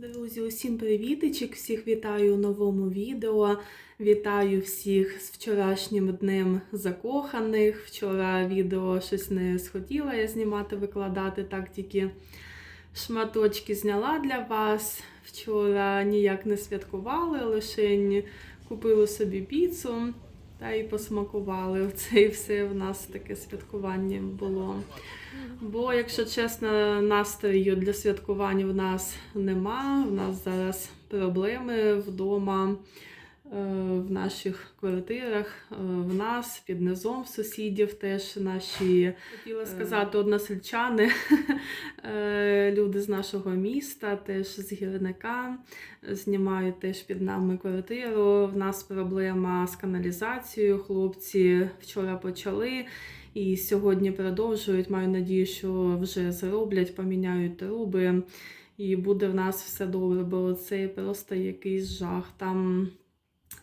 Друзі, усім привітичок! Всіх вітаю у новому відео. Вітаю всіх з вчорашнім днем закоханих. Вчора відео щось не схотіла я знімати, викладати, так тільки шматочки зняла для вас. Вчора ніяк не святкували, лише купили собі піцу та й посмакували. Оце і все в нас таке святкування було. Бо, якщо чесно, настрою для святкування в нас нема. В нас зараз проблеми вдома, в наших квартирах, е, в нас під низом в сусідів теж наші хотіла сказати односельчани, е, люди з нашого міста, теж з гірника, знімають теж під нами квартиру. В нас проблема з каналізацією. Хлопці вчора почали. І сьогодні продовжують. Маю надію, що вже зроблять, поміняють труби, і буде в нас все добре, бо це просто якийсь жах. Там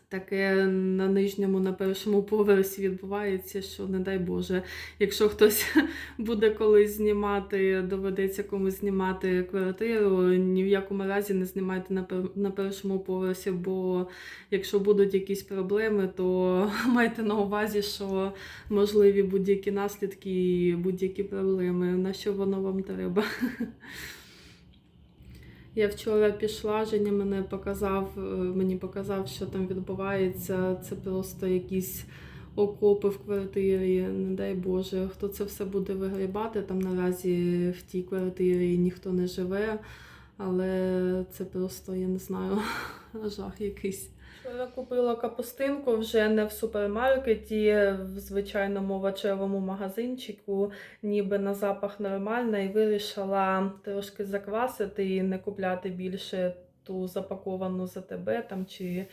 таке на нижньому, на першому поверсі відбувається, що не дай Боже, якщо хтось буде колись знімати, доведеться комусь знімати квартиру, ні в якому разі не знімайте на, на першому поверсі, бо якщо будуть якісь проблеми, то майте на увазі, що можливі будь-які наслідки і будь-які проблеми. На що воно вам треба? Я вчора пішла, Женя мене показав, е, мені показав, що там відбувається. Це просто якісь окопи в квартирі. Не дай Боже, хто це все буде вигрібати. Там наразі в тій квартирі ніхто не живе, але це просто, я не знаю, жах якийсь. Вчора купила капустинку вже не в супермаркеті, в звичайному овочевому магазинчику, ніби на запах нормальна, і вирішила трошки заквасити і не купляти більше ту запаковану за тебе там чи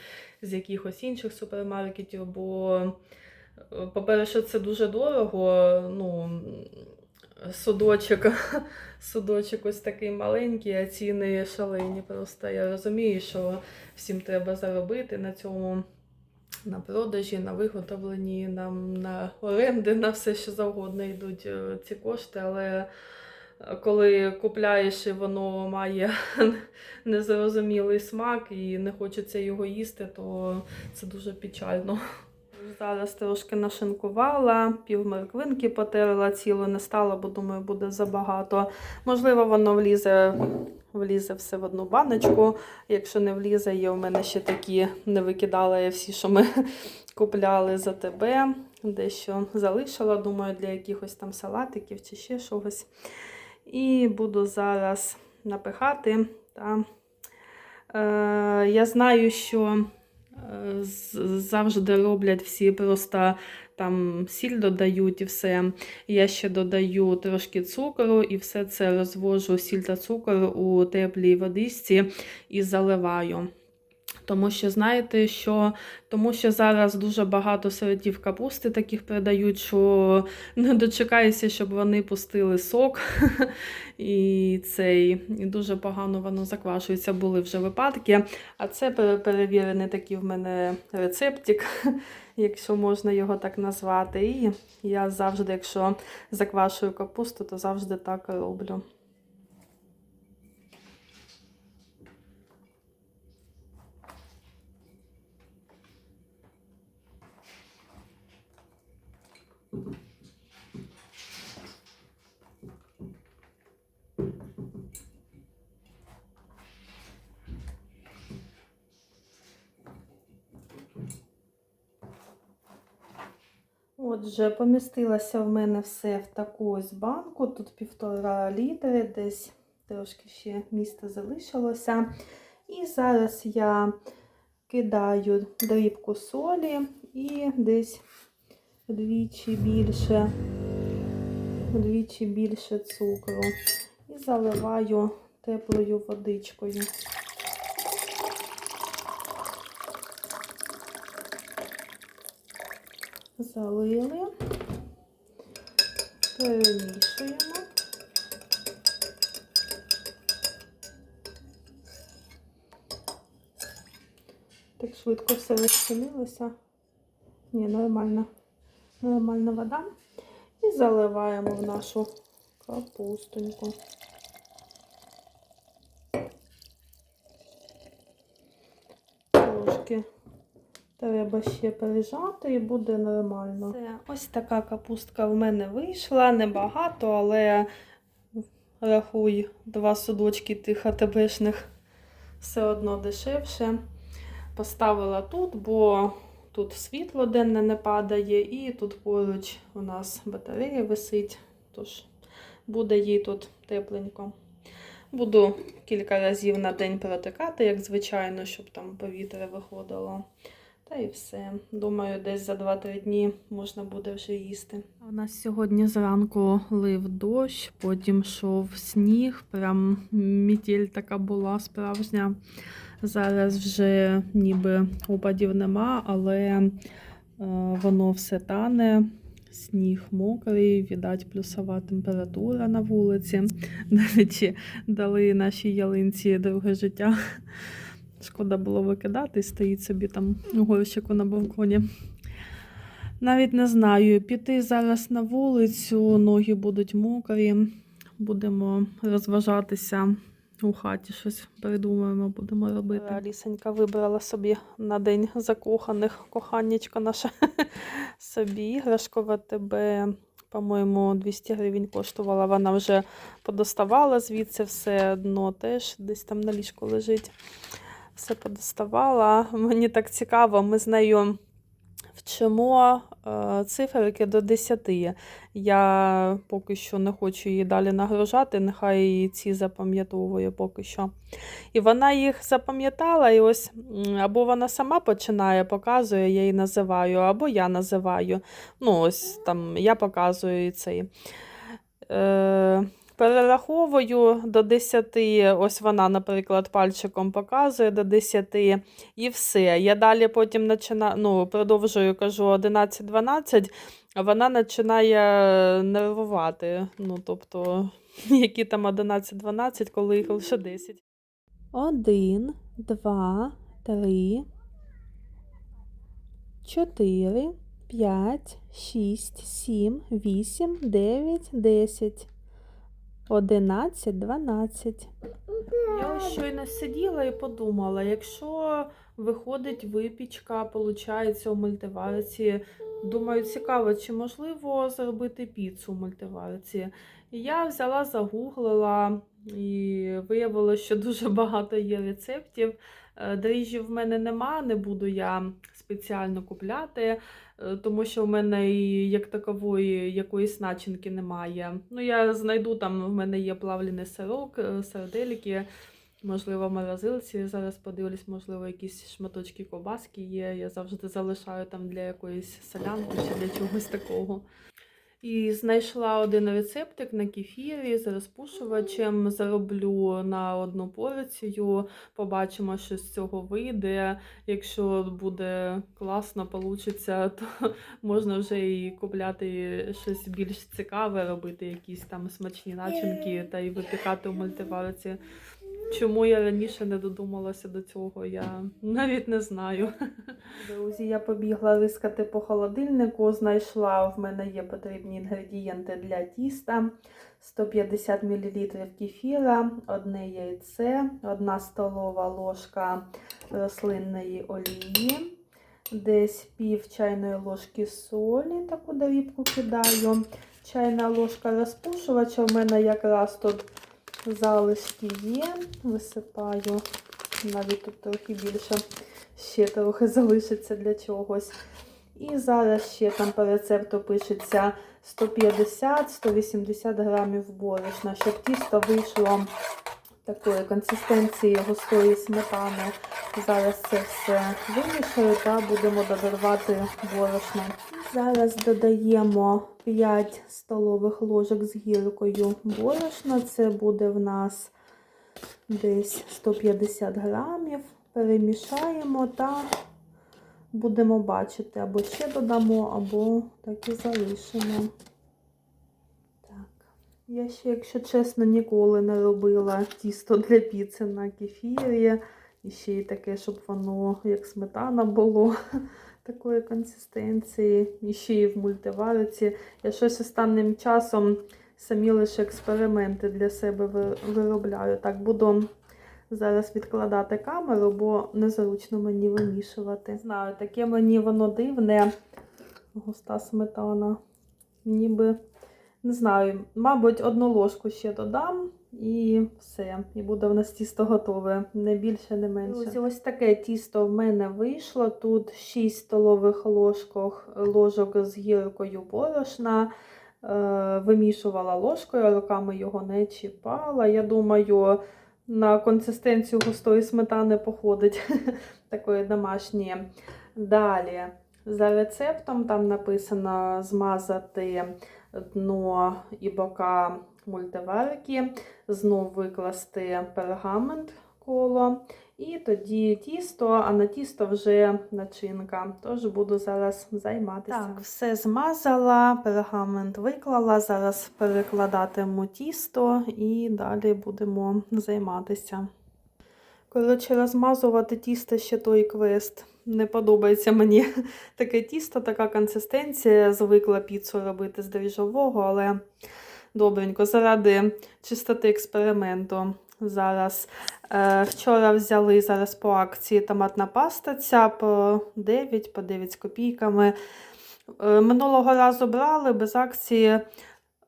з якихось інших супермаркетів. Бо, е, по-перше, це дуже дорого. Ну, судочок, судочок ось такий маленький, а ціни шалені. Просто я розумію, що всім треба заробити на цьому. На продажі, на виготовленні, на, на оренди, на все, що завгодно йдуть е, ці кошти. Але коли купляєш і воно має незрозумілий смак і не хочеться його їсти, то це дуже печально. Зараз трошки нашинкувала, пів морквинки потерла, цілу не стала, бо думаю, буде забагато. Можливо, воно влізе, влізе все в одну баночку. Якщо не влізе, є у мене ще такі, не викидала я всі, що ми купляли за тебе. Дещо залишила, думаю, для якихось там салатиків чи ще чогось. І буду зараз напихати. Та. Е, я знаю, що завжди роблять всі просто там сіль додають і все. Я ще додаю трошки цукру і все це розвожу сіль та цукор у теплій водичці і заливаю. Тому що знаєте, що тому що зараз дуже багато сортів капусти таких продають, що не дочекаюся, щоб вони пустили сок. І цей і дуже погано воно заквашується. Були вже випадки. А це перевірений такий в мене рецептик, якщо можна його так назвати. І я завжди, якщо заквашую капусту, то завжди так роблю. Отже, помістилося в мене все в таку ось банку. Тут півтора літри, десь трошки ще місця залишилося. І зараз я кидаю дрібку солі і десь вдвічі більше, вдвічі більше цукру. І заливаю теплою водичкою. Залили, перемішуємо. Так швидко все розчинилося. Ні, нормально. Нормальна вода. І заливаємо в нашу капустоньку. трошки треба ще пережати і буде нормально. Це ось така капустка в мене вийшла, небагато, але рахуй два судочки тих АТБшних все одно дешевше. Поставила тут, бо тут світло денне не падає, і тут поруч у нас батарея висить, тож буде їй тут тепленько. Буду кілька разів на день протикати, як звичайно, щоб там повітря виходило. Та і все. Думаю, десь за 2-3 дні можна буде вже їсти. У нас сьогодні зранку лив дощ, потім йшов сніг, прям мітіль така була справжня. Зараз вже ніби опадів нема, але е, воно все тане. Сніг мокрий, віддать плюсова температура на вулиці. До речі, дали нашій ялинці друге життя. Шкода було викидати, стоїть собі там горщику на балконі. Навіть не знаю, піти зараз на вулицю, ноги будуть мокрі, будемо розважатися у хаті, щось придумаємо, будемо робити. Лісенька вибрала собі на день закоханих коханнячка наша собі іграшкова тебе. По-моєму, 200 гривень коштувала. Вона вже подоставала звідси все одно теж десь там на ліжку лежить. Все подоставала. Мені так цікаво, ми з нею вчимо е, циферки до 10. Я поки що не хочу її далі нагружати, нехай її ці запам'ятовує поки що. І вона їх запам'ятала, і ось або вона сама починає, показує, я її називаю, або я називаю. Ну, ось там я показую цей. Перераховую до 10, ось вона, наприклад, пальчиком показує до 10 і все. Я далі потім начина... ну, продовжую, кажу 11-12, а вона починає нервувати. Ну, тобто, які там 11-12, коли їх лише 10. 1, 2, 3, 4, 5, 6, 7, 8, 9, 10. 11, 12. Я ось щойно сиділа і подумала, якщо виходить випічка, виходить у мультиварці, думаю, цікаво, чи можливо зробити піцу у мультиварці. Я взяла, загуглила і виявилося, що дуже багато є рецептів. Е, Дріжджів в мене нема, не буду я спеціально купляти, е, тому що в мене і як такової якоїсь начинки немає. Ну, я знайду там, в мене є плавлений сирок, е, сардельки, можливо, морозилці. Зараз подивлюсь, можливо, якісь шматочки ковбаски є. Я завжди залишаю там для якоїсь солянки чи для чогось такого. І знайшла один рецептик на кефірі з розпушувачем. Зароблю на одну порцію. Побачимо, що з цього вийде. Якщо буде класно, получиться, то можна вже і купляти щось більш цікаве, робити якісь там смачні начинки та й випікати у мультиварці. Чому я раніше не додумалася до цього, я навіть не знаю. Друзі, я побігла рискати по холодильнику, знайшла, в мене є потрібні інгредієнти для тіста. 150 мл кефіра, одне яйце, одна столова ложка рослинної олії, десь пів чайної ложки солі, таку дрібку кидаю. Чайна ложка розпушувача, в мене якраз тут залишки є, висипаю, навіть тут трохи більше, ще трохи залишиться для чогось. І зараз ще там по рецепту пишеться 150-180 грамів борошна, щоб тісто вийшло такої консистенції густої сметани. Зараз це все вимішаю та будемо додавати борошно. Зараз додаємо 5 столових ложок з гіркою борошна. Це буде в нас десь 150 грамів. Перемішаємо та будемо бачити, або ще додамо, або так і залишимо. Я ще, якщо чесно, ніколи не робила тісто для піци на кефірі. І ще й таке, щоб воно як сметана було такої консистенції. І ще й в мультивариці. Я щось останнім часом самі лише експерименти для себе виробляю. Так, буду зараз відкладати камеру, бо незручно мені вимішувати. Знаю, таке мені воно дивне. Густа сметана. Ніби, не знаю, мабуть, одну ложку ще додам і все. І буде в нас тісто готове. Не більше, не менше. Ось, ось таке тісто в мене вийшло. Тут 6 столових ложках, ложок з гіркою борошна. Е, Вимішувала ложкою, руками його не чіпала. Я думаю, на консистенцію густої сметани походить такої домашньої. Далі, за рецептом, там написано змазати дно і бока мультиварки, знов викласти пергамент коло. І тоді тісто, а на тісто вже начинка. Тож буду зараз займатися. Так, все змазала, пергамент виклала. Зараз перекладатиму тісто і далі будемо займатися. Коротше, розмазувати тісто ще той квест. Не подобається мені таке тісто, така консистенція. Звикла піцу робити з дріжджового, але добренько, заради чистоти експерименту. Зараз е, вчора взяли зараз по акції томатна паста ця по 9, по 9 з копійками. Е, минулого разу брали без акції.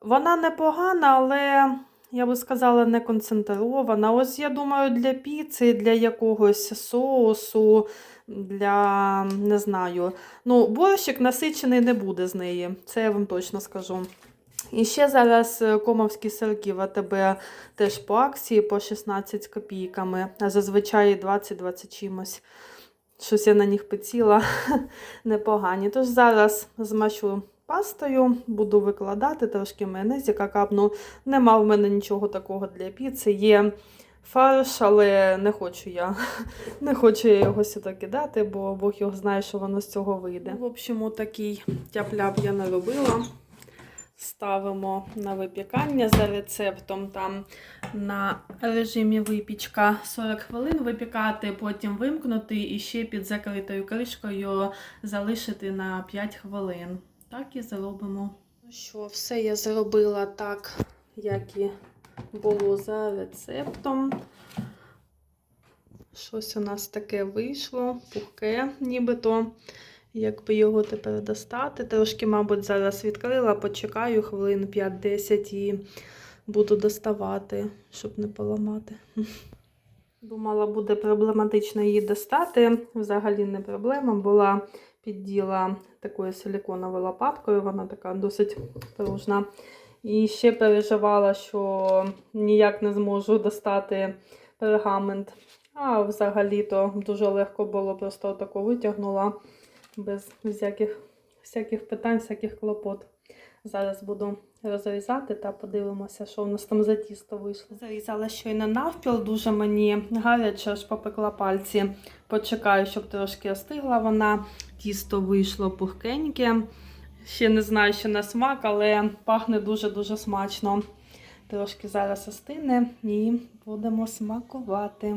Вона непогана, але я би сказала, не концентрована. Ось я думаю, для піци, для якогось соусу, для не знаю. Ну, борщик насичений не буде з неї, це я вам точно скажу. І ще зараз е, комовські сирки в АТБ теж по акції по 16 копійками, а зазвичай 20-20 чимось. Щось я на них поціла непогані. Тож зараз змащу пастою, буду викладати трошки майонезіка капну. Нема в мене нічого такого для піци. Є фарш, але не хочу я не хочу я його сюди кидати, бо Бог його знає, що воно з цього вийде. В общем, такий тяп-ляп я не робила. Ставимо на випікання за рецептом там на режимі випічка 40 хвилин випікати, потім вимкнути і ще під закритою кришкою залишити на 5 хвилин. Так і зробимо. Ну що, все я зробила так, як і було за рецептом. Щось у нас таке вийшло, пухке, нібито. Як би його тепер достати? Трошки, мабуть, зараз відкрила, почекаю хвилин 5-10 і буду доставати, щоб не поламати. Думала, буде проблематично її достати. Взагалі не проблема. Була підділа такою силіконовою лопаткою, вона така досить пружна. І ще переживала, що ніяк не зможу достати пергамент. А взагалі-то дуже легко було, просто таку витягнула без всяких, всяких питань, всяких клопот. Зараз буду розрізати та подивимося, що в нас там за тісто вийшло. Зарізала щойно навпіл, дуже мені гаряче, аж попекла пальці. Почекаю, щоб трошки остигла вона. Тісто вийшло пухкеньке. Ще не знаю, що на смак, але пахне дуже-дуже смачно. Трошки зараз остине і будемо смакувати.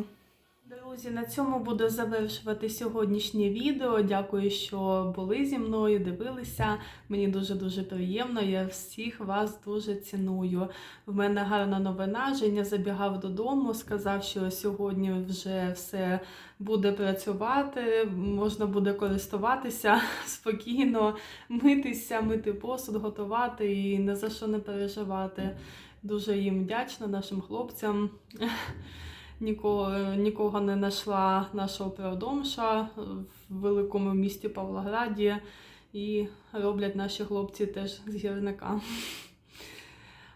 Друзі, на цьому буду завершувати сьогоднішнє відео. Дякую, що були зі мною, дивилися. Мені дуже-дуже приємно. Я всіх вас дуже ціную. В мене гарна новина. Женя забігав додому, сказав, що сьогодні вже все буде працювати, можна буде користуватися спокійно, митися, мити посуд, готувати і ні за що не переживати. Дуже їм вдячна нашим хлопцям. Нікого, нікого не знайшла нашого продомша в великому місті Павлограді. І роблять наші хлопці теж з гірника.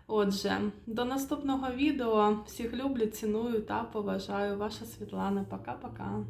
Отже, до наступного відео. Всіх люблю, ціную та поважаю. Ваша Світлана. Пока-пока.